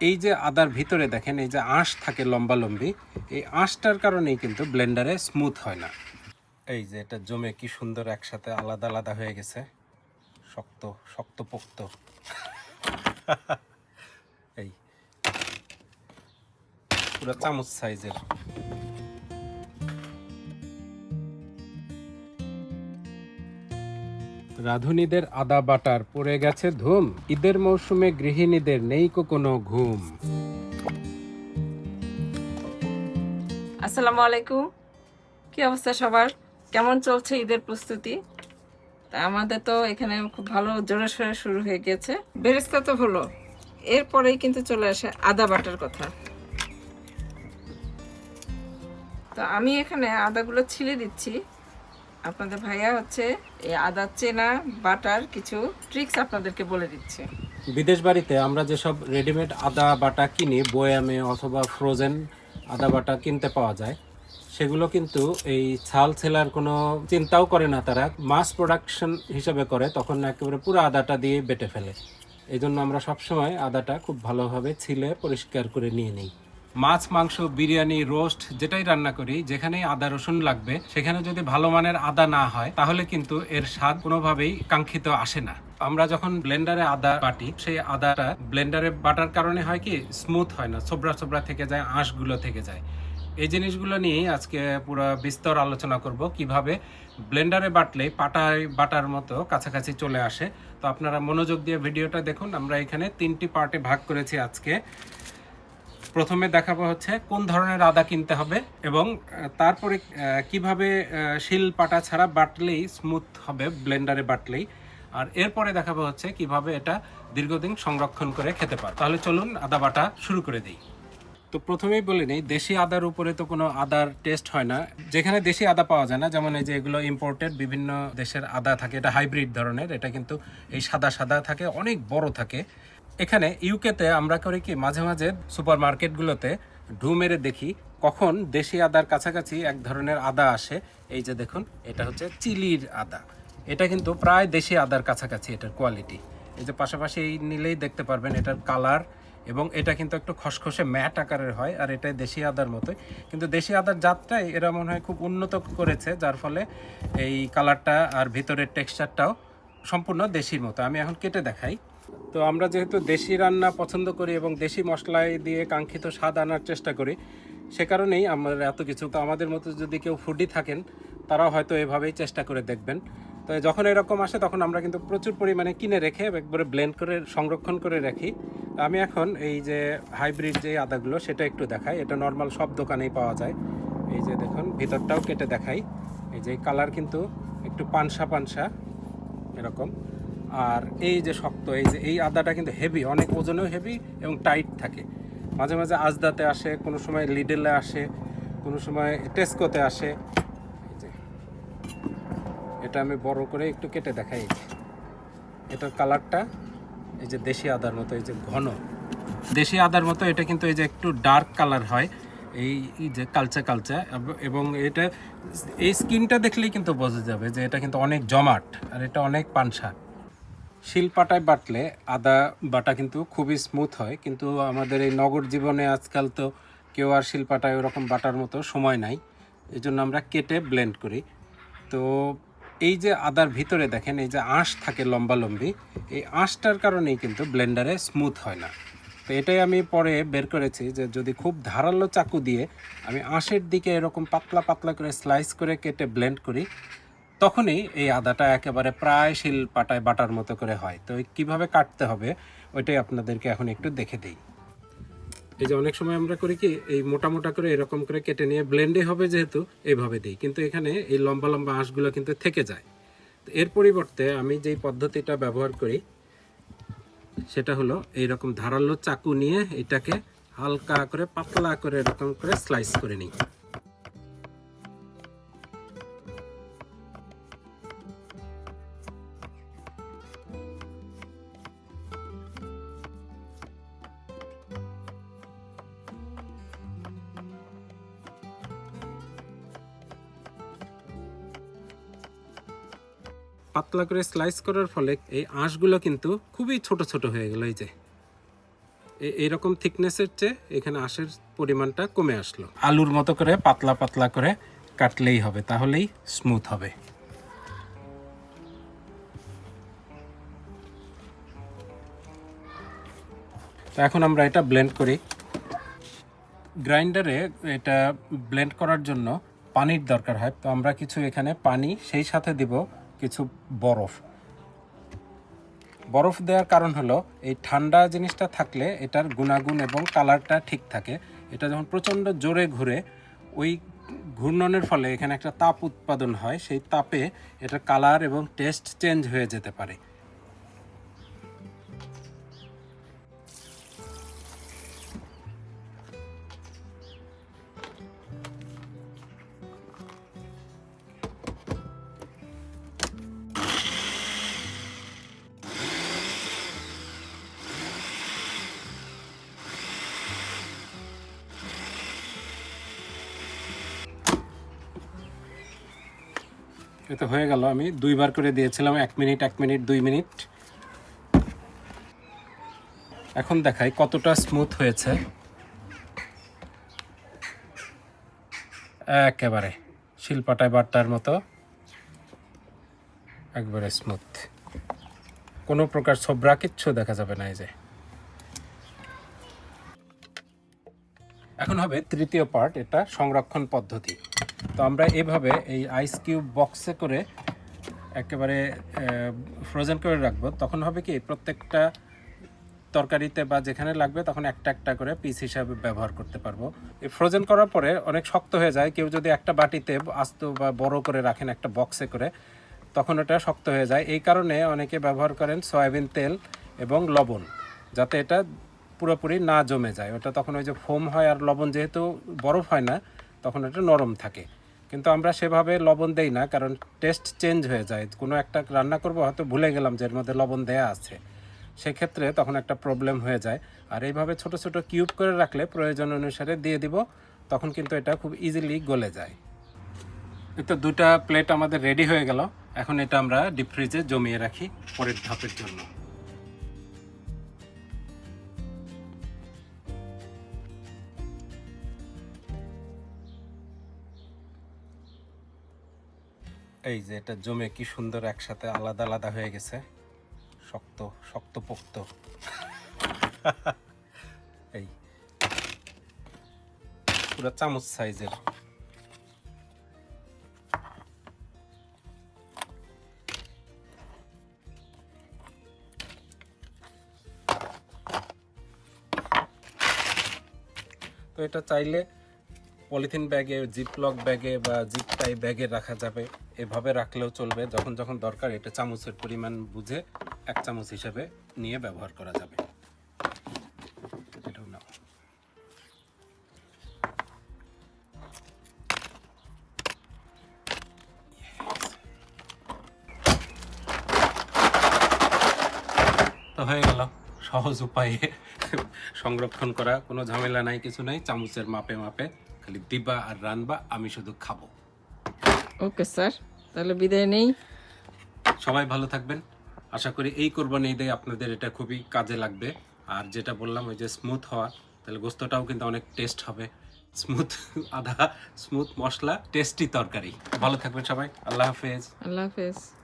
এই যে আদার ভিতরে দেখেন, এই যে আঁশ থাকে লম্বা লম্বি এই আঁশটার কারণেই কিন্তু ব্লেন্ডারে স্মুথ হয় না। এই যে এটা জমে কি সুন্দর একসাথে আলাদা আলাদা হয়ে গেছে। শক্ত শক্ত পোক্ত এই। পুরো চামচ সাইজের। রাধুনীদের আদা বাটার পড়ে গেছে ধুম। ঈদের মৌসুমে গৃহিণীদের নেই কোনো ঘুম। আসসালামু আলাইকুম। কি অবস্থা সবার? কেমন চলছে ঈদের প্রস্তুতি? তা আমাদের তো এখানে খুব ভালো জোরে সোরে শুরু হয়ে গেছে। বেরেস্তা তো হলো। এরপরেই কিন্তু চলে আসে আদা বাটার কথা। তো আমি এখানে আদাগুলো ছিলে দিচ্ছি। আপনাদের ভাইয়া হচ্ছে এই আদা, চেনা, বাটার কিছু ট্রিক্স আপনাদেরকে বলে দিচ্ছে। বিদেশ বাড়িতে আমরা যেসব রেডিমেড আদা, বাটা কিনি, বয়ামে অথবা ফ্রোজেন আদা, বাটা কিনতে পাওয়া যায়, সেগুলো কিন্তু এই ছাল ছেলার কোনো চিন্তাও করে না তারা। মাস প্রোডাকশন হিসাবে করে, তখন একেবারে পুরো আদাটা দিয়ে বেটে ফেলে। এই জন্য আমরা সবসময় আদাটা খুব ভালোভাবে ছিলে পরিষ্কার করে নিয়ে নিই। মাছ, মাংস, বিরিয়ানি, রোস্ট যেটাই রান্না করি, যেখানেই আদা, রসুন লাগবে, সেখানে যদি ভালো মানের আদা না হয়, তাহলে কিন্তু এর স্বাদ কোনোভাবেই কাঙ্ক্ষিত আসে না। আমরা যখন ব্লেন্ডারে আদা বাটি, সেই আদাটা ব্লেন্ডারে বাটার কারণে হয় কি, স্মুথ হয় না ছোবরা ছোবরা থেকে যায়, আঁশগুলো থেকে যায়। এই জিনিসগুলো নিয়েই আজকে পুরো বিস্তর আলোচনা করব, কীভাবে ব্লেন্ডারে বাটলে পাটায় বাটার মতো কাছাকাছি চলে আসে। তো আপনারা মনোযোগ দিয়ে ভিডিওটা দেখুন, আমরা এখানে তিনটি পার্টে ভাগ করেছি আজকে। প্রথমে দেখাবো হচ্ছে কোন ধরনের আদা কিনতে হবে এবং তারপরে কীভাবে শিল পাটা ছাড়া বাটলেই স্মুথ হবে ব্লেন্ডারে বাটলেই। আর এরপরে দেখাবো হচ্ছে কীভাবে এটা দীর্ঘদিন সংরক্ষণ করে খেতে পারে। তাহলে চলুন আদা বাটা শুরু করে দিই। তো প্রথমেই বলে নেই, দেশি আদার উপরে তো কোনো আদার টেস্ট হয় না। যেখানে দেশি আদা পাওয়া যায় না, যেমন এই যে এগুলো ইম্পোর্টেড বিভিন্ন দেশের আদা থাকে, এটা হাইব্রিড ধরনের, এটা কিন্তু এই সাদা সাদা থাকে, অনেক বড় থাকে। এখানে ইউকেতে আমরা করি কি, মাঝে মাঝে সুপার মার্কেটগুলোতে ঢু মেরে দেখি কখন দেশি আদার কাছাকাছি এক ধরনের আদা আসে। এই যে দেখুন, এটা হচ্ছে চিলির আদা। এটা কিন্তু প্রায় দেশি আদার কাছাকাছি এটার কোয়ালিটি এই যে পাশাপাশি এই নিলেই দেখতে পারবেন এটার কালার এবং এটা কিন্তু একটু খসখসে ম্যাট আকারের হয় আর এটা দেশি আদার মতোই। কিন্তু দেশি আদার জাতটাই এরা মনে হয় খুব উন্নত করেছে, যার ফলে এই কালারটা আর ভিতরের টেক্সচারটাও সম্পূর্ণ দেশির মতো। আমি এখন কেটে দেখাই। তো আমরা যেহেতু দেশি রান্না পছন্দ করি এবং দেশি মশলায় দিয়ে কাঙ্ক্ষিত স্বাদ আনার চেষ্টা করি, সে কারণেই আমরা এত কিছু। তো আমাদের মতো যদি কেউ ফুডি থাকেন, তারাও হয়তো এভাবেই চেষ্টা করে দেখবেন। তো যখন এরকম আসে, তখন আমরা কিন্তু প্রচুর পরিমাণে কিনে রেখে একবারে ব্লেন্ড করে, সংরক্ষণ করে রাখি। আমি এখন এই যে হাইব্রিড যে আদাগুলো, সেটা একটু দেখাই। এটা নর্মাল সব দোকানেই পাওয়া যায়। এই যে দেখুন, ভিতরটাও কেটে দেখাই। এই যে কালার কিন্তু একটু পানসা পানসা এরকম। আর এই যে শক্ত, এই যে, এই আদাটা কিন্তু হেভি অনেক ওজনেও হেভি এবং টাইট থাকে। মাঝে মাঝে আজদাতে আসে, কোনো সময় লিডেলে আসে, কোনো সময় টেস্কোতে আসে। এটা আমি বড় করে একটু কেটে দেখাই। এটার কালারটা এই যে দেশি আদার মতো, এই যে ঘন। দেশি আদার মতো, এটা কিন্তু এই যে একটু ডার্ক কালার হয়। এই যে কালচা কালচা, এবং এটা, এই স্কিনটা দেখলেই কিন্তু বোঝা যাবে যে এটা কিন্তু অনেক জমাট, আর এটা অনেক পানসা শিলপাটায় বাটলে আদা বাটা কিন্তু খুবই স্মুথ হয়, কিন্তু আমাদের এই নগর জীবনে আজকাল তো কেউ আর শিলপাটায় ওরকম বাটার মতো সময় নাই এই জন্য আমরা কেটে ব্লেন্ড করি। তো এই যে আদার ভিতরে দেখেন, এই যে আঁশ থাকে লম্বা লম্বি এই আঁশটার কারণেই কিন্তু ব্লেন্ডারে স্মুথ হয় না। তো এটাই আমি পরে বের করেছি যে যদি খুব ধারালো চাকু দিয়ে আমি আঁশের দিকে এরকম পাতলা পাতলা করে স্লাইস করে কেটে ব্লেন্ড করি তখনই এই আদাটা একেবারে প্রায় শিল পাটায় বাটার মতো করে হয়। তো কীভাবে কাটতে হবে, ওইটাই আপনাদেরকে এখন একটু দেখে দিই। এই যে অনেক সময় আমরা করি কি, এই মোটা মোটা করে এরকম করে কেটে নিয়ে ব্লেন্ডে হবে যেহেতু এইভাবে দিই। কিন্তু এখানে এই লম্বা লম্বা আঁশগুলো কিন্তু থেকে যায়। তো এর পরিবর্তে আমি যেই পদ্ধতিটা ব্যবহার করি, সেটা হলো এইরকম ধারালো চাকু নিয়ে এটাকে হালকা করে, পাতলা করে এরকম করে স্লাইস করে নিই। পাতলা করে স্লাইস করার ফলে এই আঁশগুলো কিন্তু খুবই ছোট ছোট হয়ে গেল, এই যে। এইরকম থিকনেসের চেয়ে এখানে আঁশের পরিমাণটা কমে আসলো। আলুর মতো করে পাতলা পাতলা করে কাটলেই হবে, তাহলেই স্মুথ হবে। তো এখন আমরা এটা ব্লেন্ড করি। গ্রাইন্ডারে এটা ব্লেন্ড করার জন্য পানির দরকার হয়, তো আমরা কিছু এখানে পানি সেই সাথে দিব কিছু বরফ। বরফ দেওয়ার কারণ হলো, এই ঠান্ডা জিনিসটা থাকলে এটার গুণাগুণ এবং কালারটা ঠিক থাকে। এটা যখন প্রচণ্ড জোরে ঘুরে, ওই ঘূর্ণনের ফলে এখানে একটা তাপ উৎপাদন হয়। সেই তাপে এটার কালার এবং টেস্ট চেঞ্জ হয়ে যেতে পারে। এটা হয়ে গেল আমি দুইবার করে দিয়েছিলাম, এক মিনিট এক মিনিট, দুই মিনিট। এখন দেখাই কতটা স্মুথ হয়েছে। একেবারে শিলপাটায় বাট্টার মতো। একবারে স্মুথ কোনো প্রকার ছোবরা কিচ্ছু দেখা যাবে না এই যে। এখন হবে তৃতীয় পার্ট এটা সংরক্ষণ পদ্ধতি। তো আমরা এভাবে এই আইস কিউব বক্সে করে একেবারে ফ্রোজেন করে রাখব। তখন হবে কি, প্রত্যেকটা তরকারিতে বা যেখানে লাগবে তখন একটা একটা করে পিস হিসাবে ব্যবহার করতে পারব। এই ফ্রোজেন করার পরে অনেক শক্ত হয়ে যায়। কেউ যদি একটা বাটিতে আস্ত বা বড় করে রাখেন একটা বক্সে করে, তখন ওটা শক্ত হয়ে যায়। এই কারণে অনেকে ব্যবহার করেন সয়াবিন তেল এবং লবণ, যাতে এটা পুরোপুরি না জমে যায়। ওটা তখন ওই যে ফোম হয় আর লবণ যেহেতু বরফ হয় না, তখন এটা নরম থাকে। কিন্তু আমরা সেভাবে লবণ দেই না, কারণ টেস্ট চেঞ্জ হয়ে যায়। কোনো একটা রান্না করব, হয়তো ভুলে গেলাম যে এর মধ্যে লবণ দেয়া আছে। সেক্ষেত্রে তখন একটা প্রবলেম হয়ে যায়। আর এইভাবে ছোট ছোট কিউব করে রাখলে প্রয়োজন অনুসারে দিয়ে দিব, তখন কিন্তু এটা খুব ইজিলি গলে যায়। তো দুটা প্লেট আমাদের রেডি হয়ে গেল। এখন এটা আমরা ডিপ ফ্রিজে জমিয়ে রাখি পরের ধাপের জন্য। এই যে এটা জমে কি সুন্দর একসাথে আলাদা আলাদা হয়ে গেছে। শক্ত শক্ত পোক্ত এই। পুরো চামচ সাইজের। তো এটা চাইলে পলিথিন ব্যাগে, জিপলক ব্যাগে বা জিপ টাই ব্যাগে রাখা যাবে। এভাবে রাখলেও চলবে। যখন যখন দরকার, এটা চামচের পরিমাণ বুঝে এক চামচ হিসাবে নিয়ে ব্যবহার করা যাবে। তো হয়ে গেল। সহজ উপায়ে সংরক্ষণ করা। কোনো ঝামেলা নাই, কিছু নাই। চামচের মাপে মাপে খালি দিবা আর রানবা আমি শুধু খাব। Okay sir. তাহলে বিদায় নেই। সবাই ভালো থাকবেন। আশা করি এই কোরবানি ঈদে আপনাদের এটা খুবই কাজে লাগবে। আর যেটা বললাম ওই যে স্মুথ হওয়া তাহলে গোস্তটাও কিন্তু অনেক টেস্ট হবে। স্মুথ আধা স্মুথ মশলা টেস্টি তরকারি। ভালো থাকবেন সবাই। আল্লাহ হাফেজ। আল্লাহ হাফেজ।